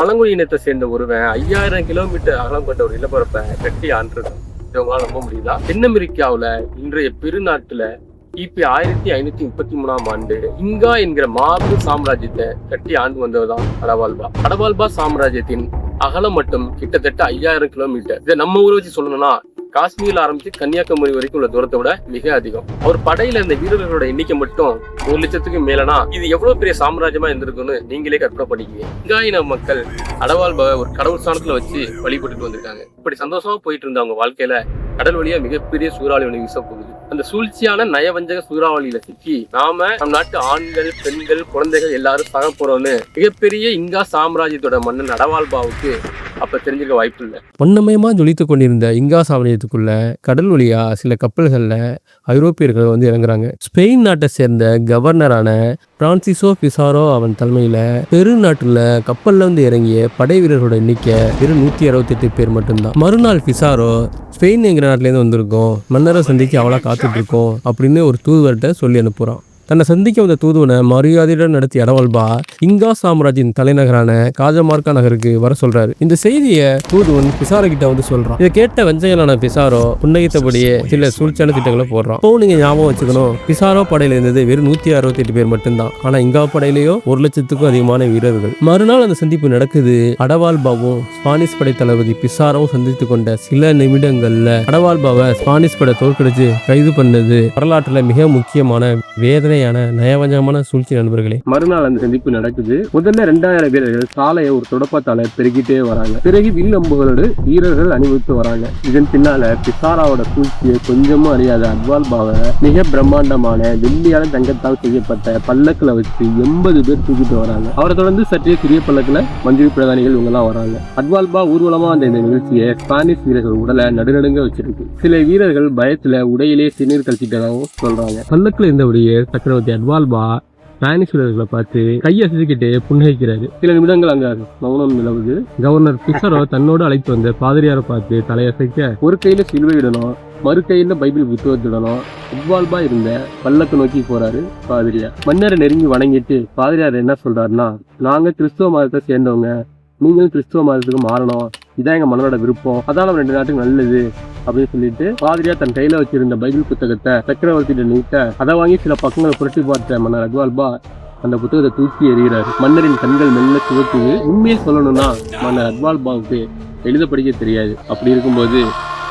பழங்குடி இனத்தை சேர்ந்த ஒருவன் ஐயாயிரம் கிலோமீட்டர் அகலம் கொண்ட ஒரு நிலப்பரப்பை கட்டி ஆண்டுறது. இதை நம்ப முடியுதா? தென் அமெரிக்காவுல இன்றைய பெருநாட்டுல கிபி ஆயிரத்தி ஐநூத்தி முப்பத்தி மூணாம் ஆண்டு இங்கா என்கிற மாபெரும் சாம்ராஜ்யத்தை கட்டி ஆண்டு வந்ததுதான் அடவால்பா அடவால்பா சாம்ராஜ்யத்தின் அகலம் மட்டும் கிட்டத்தட்ட ஐயாயிரம் கிலோமீட்டர். இதை நம்ம ஊரை வச்சு சொல்லணும்னா காஷ்மீர்ல ஆரம்பிச்சு கன்னியாகுமரி வரைக்கும் உள்ள தூரத்தை விட மிக அதிகம். அவர் படையில இருந்த வீரர்களோட எண்ணிக்கை மட்டும் ஒரு லட்சத்துக்கு மேலனா இது எவ்வளவு பெரிய சாம்ராஜ்யமா இருந்திருக்குன்னு நீங்களே கற்பனை பண்ணிக்குவீங்க இங்காயின மக்கள் அடவால் ஒரு கடவுள் ஸ்தானத்துல வச்சு வழிபட்டுட்டு வந்திருக்காங்க. இப்படி சந்தோஷமா போயிட்டு இருந்த அவங்க வாழ்க்கையில கடல் வழியா மிகப்பெரிய சூறாவளி ஒன்று வீச போகுது. அந்த சூழ்ச்சியான நயவஞ்சக சூறாவளியில சிக்கி நாம நம் நாட்டு ஆண்கள் பெண்கள் குழந்தைகள் எல்லாரும் சாக போறோம்னு மிகப்பெரிய இங்கா சாம்ராஜ்யத்தோட மன்னன் நடவால்பாவுக்கு அப்ப தெரிஞ்சுக்க வாய்ப்பு இல்லை. வண்ணமயமா ஜொலித்து கொண்டிருந்த இங்கா சாம்ராஜ்யத்துக்குள்ள கடல் வழியா சில கப்பல்களில் ஐரோப்பியர்கள் வந்து இறங்குறாங்க. ஸ்பெயின் நாட்டை சேர்ந்த கவர்னரான பிரான்சிசோ பிசாரோ அவன் தலைமையில் பெரு நாட்டுல கப்பலில் வந்து இறங்கிய படை வீரர்களோட எண்ணிக்கை வெறும் நூற்றி அறுபத்தெட்டு பேர் மட்டும்தான். மறுநாள் பிசாரோ ஸ்பெயின் என்கிற நாட்டிலேருந்து வந்திருக்கோம். மன்னரை சந்திக்க அவளாக காத்துட்ருக்கோம் அப்படின்னு ஒரு தூதுவர்கிட்ட சொல்லி அனுப்புகிறான் தன்னை சந்திக்க வந்த தூதுவனை மரியாதையுடன் நடத்திய அடவால்பா இங்கா சாம்ராஜ்யின் தலைநகரான காஜமார்க்கா நகருக்கு வர சொல்றாரு. இந்த செய்தியை தூதுவன் பிசாரோ கிட்ட வந்து சொல்றான். இதை கேட்ட வெஞ்சையலான பிசாரோ புன்னகித்தபடியே சில சூழ்ச்சியான திட்டங்களை போடுறான். இப்போ நீங்க ஞாபகம் வச்சுக்கணும் பிசாரோ படையில இருந்தது வெறும் நூத்தி அறுபத்தி எட்டு பேர் மட்டும்தான். ஆனா இங்கா படையிலேயோ ஒரு லட்சத்துக்கும் அதிகமான வீரர்கள். மறுநாள் அந்த சந்திப்பு நடக்குது. அடவால்பாவும் ஸ்பானிஷ் படை தளபதி பிசாரோவும் சந்தித்து கொண்ட சில நிமிடங்கள்ல அடவால்பாவை ஸ்பானிஷ் படை தோற்கடிச்சு கைது பண்ணது வரலாற்றுல மிக முக்கியமான வேதனை வேதனையான நயவஞ்சகமான சூழ்ச்சி நண்பர்களே. மறுநாள் அந்த சந்திப்பு நடக்குது. முதல்ல ரெண்டாயிரம் வீரர்கள் சாலையை ஒரு தொடப்பத்தால பெருகிட்டே வராங்க. பிறகு வில் அம்புகளோடு வீரர்கள் அணிவித்து வராங்க. இதன் பின்னால பிசாராவோட சூழ்ச்சியை கொஞ்சமும் அறியாத அத்வால்பாவை மிக பிரம்மாண்டமான வெள்ளியால தங்கத்தால் செய்யப்பட்ட பல்லக்கில் வச்சு எண்பது பேர் தூக்கிட்டு வராங்க. அவரை தொடர்ந்து சற்றே சிறிய பல்லக்கில் மந்திரி பிரதானிகள் இவங்கெல்லாம் வராங்க. அட்வால்பா ஊர்வலமா அந்த இந்த நிகழ்ச்சியை ஸ்பானிஷ் வீரர்கள் உடலை நடுநடுங்க வச்சிருக்கு. சில வீரர்கள் பயத்துல உடையிலே சிறுநீர் கழிச்சிட்டதாகவும் சொல்றாங்க. பல்லக்கில் இருந்தபடியே சக்கரவர்த்தி அட்வால்பா ஸ்பானிஷ் வீரர்களை பார்த்து கையை அசைக்கிட்டு புன்னகைக்கிறாரு. சில நிமிடங்கள் அங்க மௌனம் நிலவுது. கவர்னர் பிசரோ தன்னோடு அழைத்து வந்த பாதிரியாரை பார்த்து தலையசைக்க ஒரு கையில சிலுவை இடணும் மறு கையில பைபிள் புத்தகத்திடணும் இவ்வால்பா இருந்த பல்லக்கு நோக்கி போறாரு பாதிரியார் மன்னரை நெருங்கி வணங்கிட்டு பாதிரியார் என்ன சொல்றாருன்னா நாங்க கிறிஸ்துவ மதத்தை சேர்ந்தவங்க நீங்களும் கிறிஸ்துவ மதத்துக்கு மாறணும். இதான் எங்கள் மனதோட விருப்பம். அதான் நம்ம ரெண்டு நாட்டுக்கு நல்லது அப்படின்னு சொல்லிட்டு பாதிரியா தன் கையில வச்சிருந்த பைபிள் புத்தகத்தை சக்கரவர்த்தியிட நீட்ட அதை வாங்கி சில பக்கங்களை புரட்டி பார்த்த மன்னர் அக்வால்பா அந்த புத்தகத்தை தூக்கி எறிகிறார். மன்னரின் கண்கள் மெல்ல சிவக்குது உண்மையை சொல்லணும்னா மன்னர் அக்வால்பாவுக்கு எழுத படிக்க தெரியாது. அப்படி இருக்கும்போது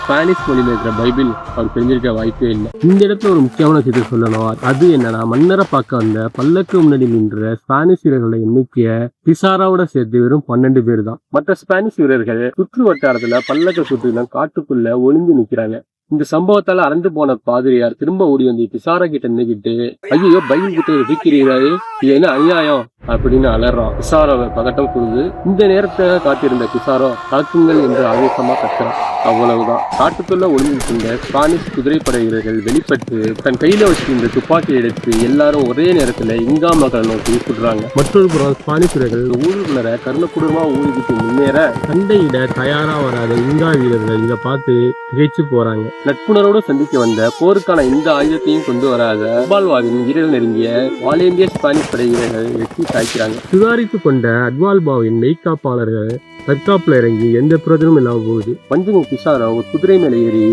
ஸ்பானிஷ் மொழியில் இருக்கிற பைபிள் அவர் தெரிஞ்சிருக்க வாய்ப்பே இல்லை. இந்த இடத்துல ஒரு முக்கியமான விஷயத்தை சொல்லணும். அது என்னன்னா மன்னரை பார்க்க வந்த பல்லக்கு முன்னாடி நின்ற ஸ்பானிஷ் வீரர்களை எண்ணிக்கைய பிசாராவோட சேர்த்து வெறும் பன்னெண்டு பேர் தான். மற்ற ஸ்பானிஷ் வீரர்கள் சுற்று வட்டாரத்துல பல்லக்க சுற்றிலும் காட்டுக்குள்ள ஒளிந்து நிக்கிறாங்க. இந்த சம்பவத்தால அறந்து போன பாதிரியார் திரும்ப ஓடி வந்து பிசாரா கிட்ட நின்னுக்கிட்டு ஐயோ பைபிள் புத்தகத்தை தூக்கிறாரு இது என்ன அநியாயம்? அப்படின்னு அலறான். பிசாரோவை பதட்டம் கூறுது இந்த நேரத்தை காத்திருந்த பிசாரோ தாக்குங்கள் என்று ஆவேசமா கத்துறான். அவ்வளவுதான். காட்டுக்குள்ள ஒளிஞ்சிருந்த ஸ்பானிஷ் குதிரைப்படை வீரர்கள் வெளிப்பட்டு தன் கையில வச்சிருந்த துப்பாக்கி எடுத்து எல்லாரும் ஒரே நேரத்துல இங்கா மக்களை நோக்கி சுடுறாங்க மற்றொரு புறம் ஸ்பானிஷ் வீரர்கள் ஊருக்குள்ளர கருணக்குடுமா ஊருக்கு முன்னேற சண்டையிட தயாரா வராத இங்கா வீரர்கள் இதை பார்த்து திகைச்சு போறாங்க. நட்புணரோட சந்திக்க வந்த போருக்கான எந்த ஆயுதத்தையும் கொண்டு வராத அட்வால்பாவின் வீரர்கள் நெருங்கிய வாலேந்திய ஸ்பானிஷ் படை வீரர்கள் வெற்றி சாய்க்கிறாங்க சுதாரித்து கொண்ட அட்வால்பாவின் மெய்காப்பாளர்கள் தற்காப்பில் இறங்கி எந்த பிரயோஜனமும் இல்லாம போகுது. பஞ்சமு பிசாரா ஒரு குதிரை மேல ஏறி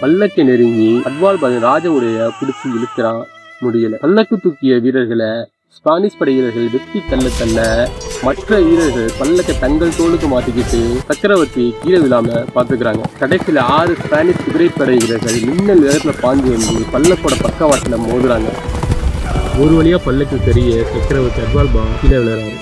பல்லக்கை நெருங்கி அட்வால் பதன் ராஜாவுடைய பிடிச்சி இழுக்கிறான் முடியல. பல்லக்கு தூக்கிய வீரர்களை ஸ்பானிஷ் படை வீரர்கள் வெட்டி தள்ள தள்ள மற்ற வீரர்கள் பல்லக்க தங்கள் தோளுக்கு மாட்டிக்கிட்டு சக்கரவர்த்தி கீழே விழாம பாத்துக்கிறாங்க கடைசியில ஆறு ஸ்பானிஷ் குதிரைப்படை வீரர்கள் மின்னல் வேகத்துல பாஞ்சு வந்து பல்லக்கோட பக்கவாட்டுல மோதுறாங்க. ஒரு வழியா பல்லக்கு தெரிய சக்கரவர்த்தி அட்வால்பா கீழே விழுறாரு.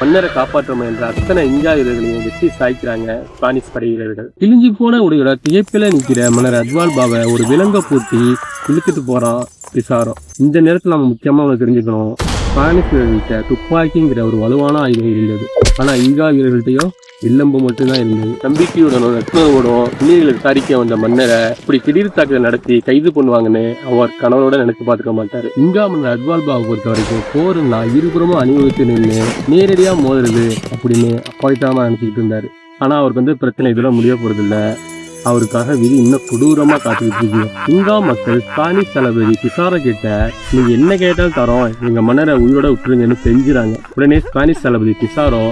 மன்னரை காப்பாற்றும் என்ற அத்தனை இந்தியா வீரர்களையும் வெற்றி சாய்க்கிறாங்க ஸ்பானிஷ் படை வீரர்கள் கிழிஞ்சு போன உடையோட திகைப்பில நிற்கிற மன்னர் அத்வால்பாவை ஒரு விலங்க பூட்டி இழுத்துட்டு போறான் பிசாரம் இந்த நேரத்தில் நம்ம முக்கியமாக அவங்க தெரிஞ்சுக்கணும். ஸ்பானிஷ் வீரர்கள்ட்ட துப்பாக்கிங்கிற ஒரு வலுவான ஆயுதம் இருந்தது. ஆனா இங்கா வீரர்கள்ட்டையும் வில்லம்பு மட்டும்தான் இருந்தது. நம்பிக்கையுடனும் நட்புணர்வோடும் உண்மைகளை விசாரிக்க வந்த மன்னரை இப்படி திடீர் தாக்குதல் நடத்தி கைது பண்ணுவாங்கன்னு அவர் கணவனோட நினைச்சு பார்த்துக்க மாட்டாரு. இங்கா மன்னர் அத்வால்பாவை பொறுத்த வரைக்கும் போர்னா இருபுறமும் அணிவகுத்து நின்று நேரடியா மோதுறது அப்படின்னு அப்பாவித்தமா நினைச்சுக்கிட்டு இருந்தாரு. ஆனா அவருக்கு வந்து பிரச்சனை இதெல்லாம் முடிய போறது அவருக்காக விதி இன்னும் கொடூரமா காத்துக்கிட்டு இருக்கு. இங்கா மக்கள் ஸ்பானிஷ் தளபதி பிசார கிட்ட நீங்க என்ன கேட்டாலும் தரோம் எங்க மன்னரை உயிரோட விட்டுருங்கன்னு செஞ்சுறாங்க. உடனே ஸ்பானிஷ் தளபதி பிசாரோ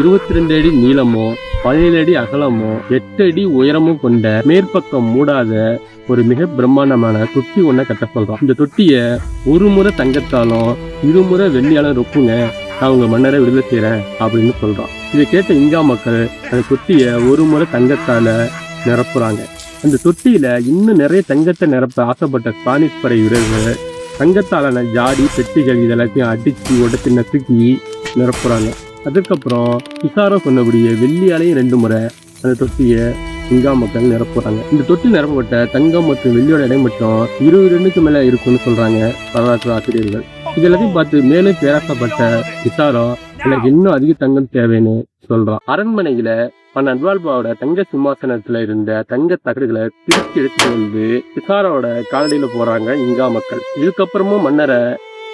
இருபத்தி ரெண்டு அடி நீளமும் பதினேழு அடி அகலமும் எட்டு அடி உயரமும் கொண்ட மேற்பக்கம் மூடாத ஒரு மிக பிரம்மாண்டமான தொட்டி ஒன்றை கட்ட சொல்றான் இந்த தொட்டிய ஒரு முறை தங்கத்தாலும் இருமுறை வெள்ளியாலும் ரொப்புங்க. நான் உங்க மன்னரை விடுதலை செய்யறேன் அப்படின்னு சொல்றான் இதை கேட்ட இங்கா மக்கள் அந்த தொட்டிய ஒரு முறை தங்கத்தால நிரப்புறாங்க. அந்த தொட்டியில இன்னும் நிறைய தங்கத்தை நிரப்ப ஆசைப்பட்ட ஸ்பானிஷ் படை வீரர்கள் தங்கத்தாலான ஜாடி பெட்டிகள் இதெல்லாத்தையும் அடிச்சு உடச்சி நசுக்கி நிரப்புறாங்க. அதுக்கப்புறம் பிசாரோ சொன்னபடியே வெள்ளியாலையும் ரெண்டு முறை அந்த தொட்டியை இங்கா மக்கள் நிரப்புறாங்க. இந்த தொட்டி நிரப்பப்பட்ட தங்கம் மற்றும் வெள்ளியோட இடை மட்டும் இருபது ரெண்டுக்கு மேல இருக்கும்னு சொல்றாங்க வரலாற்று ஆசிரியர்கள். இது எல்லாத்தையும் பார்த்து மேலும் பேராசப்பட்ட பிசாரோ எனக்கு இன்னும் அதிக தங்கம் தேவைன்னு சொல்றான். அரண்மனையில மன்ன அட்வால்பாவோட தங்க சிம்மாசனத்துல இருந்த தங்க தகடுகளை திருப்பி எடுத்துட்டு வந்து பிசாராவோட காலடியில போறாங்க இங்கா மக்கள். இதுக்கப்புறமும் மன்னரை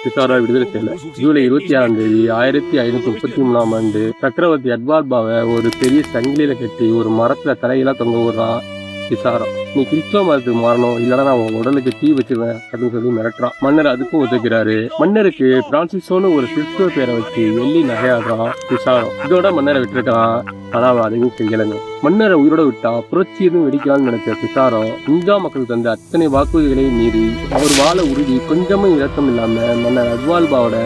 பிசாரா விடுதலை செய்யல. ஜூலை இருபத்தி ஆறாம் தேதி ஆயிரத்தி ஐநூத்தி முப்பத்தி மூணாம் ஆண்டு சக்கரவர்த்தி அட்வால்பாவை ஒரு பெரிய சங்கிலியில கட்டி ஒரு மரத்துல தலையெல்லாம் தொங்க விடுறான். பிசாரோ. நீ கிறிஸ்தவ மதத்துக்கு மாறணும். இல்லைன்னா நான் உன் உடலுக்கு தீ வச்சிருவேன் அப்படின்னு சொல்லி மிரட்டுறான். மன்னர் அதுக்கும் உதவுகிறாரு. மன்னருக்கு பிரான்சிஸோன்னு ஒரு கிறிஸ்துவ பேரை வச்சு வெள்ளி நகையாடுறான் விசாரம் இதோட மன்னரை விட்டுருக்கான் ஆனா அவன் அதையும் செய்யலைங்க. மன்னரை உயிரோட விட்டா புரட்சி எதுவும் வெடிக்கலாம்னு நினைச்ச பிசாரோ இந்தா மக்கள் தந்த அத்தனை வாக்குறுதிகளையும் மீறி அவர் வாழ உறுதி கொஞ்சமும் இரக்கம் இல்லாம மன்னர் அத்வால்பாவோட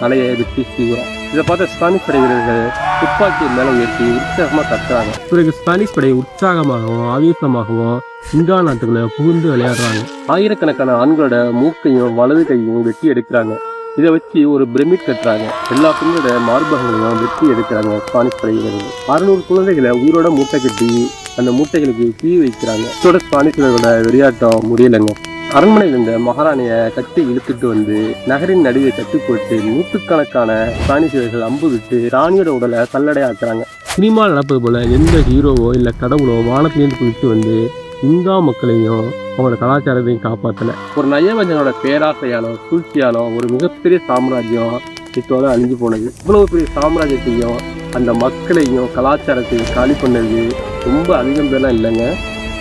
தலையை வெட்டி சீவுறான். இதை பார்த்த ஸ்பானிஷ் படை வீரர்கள் துப்பாக்கி மேலே உயர்த்தி உற்சாகமாக கத்துறாங்க பிறகு ஸ்பானிஷ் படை உற்சாகமாகவும் ஆவேசமாகவும் இங்கா நாட்டுக்குள்ள புகுந்து விளையாடுறாங்க. ஆயிரக்கணக்கான ஆண்களோட மூக்கையும் வலது கையும் வெட்டி எடுக்கிறாங்க. இதை வச்சு ஒரு பிரமிட் கட்டுறாங்க. எல்லா பெண்ணோட மார்பகங்களையும் வெட்டி எடுக்கிறாங்க ஸ்பானிஷ் படை வீரர்கள் அறுநூறு குழந்தைகளை உயிரோட மூட்டை கட்டி அந்த மூட்டைகளுக்கு தீ வைக்கிறாங்க. இதோட ஸ்பானிஷ் விளையாட்டம் முடியலைங்க. அரண்மனையில் இருந்த மகாராணியை கட்டி இழுத்துட்டு வந்து நகரின் நடுவே கட்டி போட்டு நூற்றுக்கணக்கான ஸ்பானிஷ் வீரர்கள் அம்பு விட்டு ராணியோட உடலை சல்லடையாக்குறாங்க சினிமா நடப்பது போல எந்த ஹீரோவோ இல்லை கடவுளோ வானத்திலேருந்து குளித்து வந்து இங்கா மக்களையும் அவங்களோட கலாச்சாரத்தையும் காப்பாற்றல ஒரு நயவஞ்சனோட பேராசையாலோ சூழ்ச்சியாலோ ஒரு மிகப்பெரிய சாம்ராஜ்யம் இதோட அழிஞ்சு போனது. இவ்வளவு பெரிய சாம்ராஜ்யத்தையும் அந்த மக்களையும் கலாச்சாரத்தையும் காலி பண்ணது ரொம்ப அதிகம் பேர்லாம் இல்லைங்க.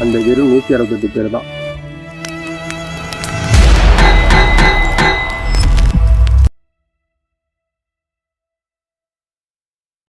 அந்த வெறும் நூற்றி அறுபத்தெட்டு பேர் தான்.